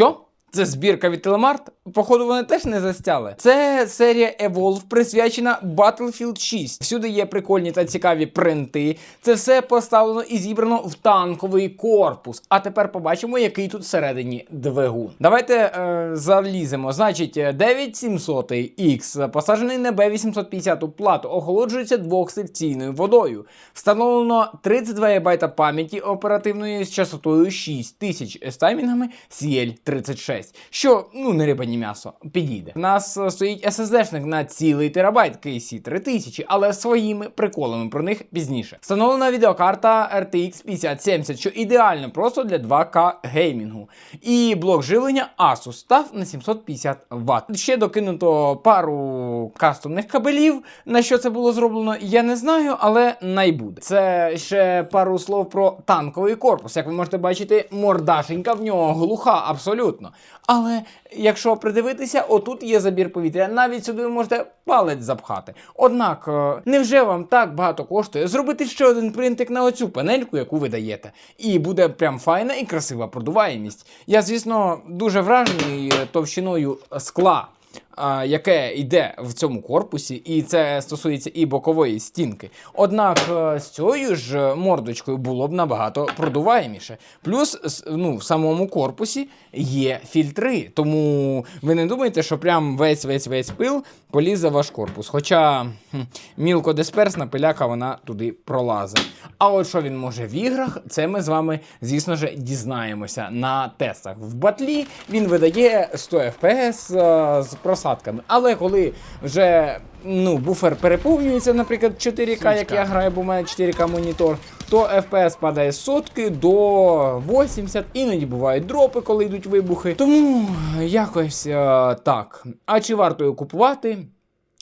Що? Це збірка від Телемарт? Походу, вони теж не застяли. Це серія Evolve присвячена Battlefield 6. Всюди є прикольні та цікаві принти. Це все поставлено і зібрано в танковий корпус. А тепер побачимо, який тут всередині двигун. Давайте е, заліземо. Значить, 9700X посаджений на B850 плату, охолоджується двохсекційною водою. Встановлено 32 ГБ пам'яті оперативної з частотою 6000 з таймінгами CL36, що ну не риба, ні м'ясо, підійде. У нас е, стоїть SSD-шник на цілий терабайт KC 3000, але своїми приколами про них пізніше. Встановлена відеокарта RTX 5070, що ідеально просто для 2К геймінгу. І блок живлення Asus став на 750 Вт. Ще докинуто пару кастомних кабелів. На що це було зроблено, я не знаю, але найбуде. Це ще пару слов про танковий корпус. Як ви можете бачити, мордашенька в нього глуха абсолютно. Але якщо придивитися, отут є забір повітря. Навіть сюди ви можете палець запхати. Однак, е, невже вам так багато коштує зробити ще один принтик на оцю панельку, яку ви даєте? І буде прям файна і красива продуваємість. Я, звісно, дуже вражений е, товщиною скла. Яке йде в цьому корпусі, і це стосується і бокової стінки. Однак е, з цією ж мордочкою було б набагато продуваєміше. Плюс ну, в самому корпусі є фільтри. Тому ви не думаєте, що прям весь весь весь пил полізе в ваш корпус. Хоча мілкодисперсна пиляка вона туди пролазить. А от що він може в іграх, це ми з вами, звісно ж, дізнаємося на тестах. В батлі він видає 100 FPS е, з просадками. Але коли вже ну, буфер переповнюється, наприклад, 4К, як я граю, бо в мене 4К монітор, то FPS падає з сотки до 80, іноді бувають дропи, коли йдуть вибухи. Тому якось е, так. А чи варто його купувати?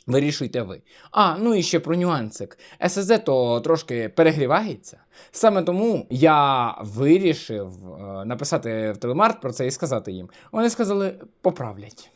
Вирішуйте ви. А, ну і ще про нюансик. SSD то трошки перегрівається. Саме тому я вирішив е, написати в телемарт про це і сказати їм. Вони сказали, поправлять.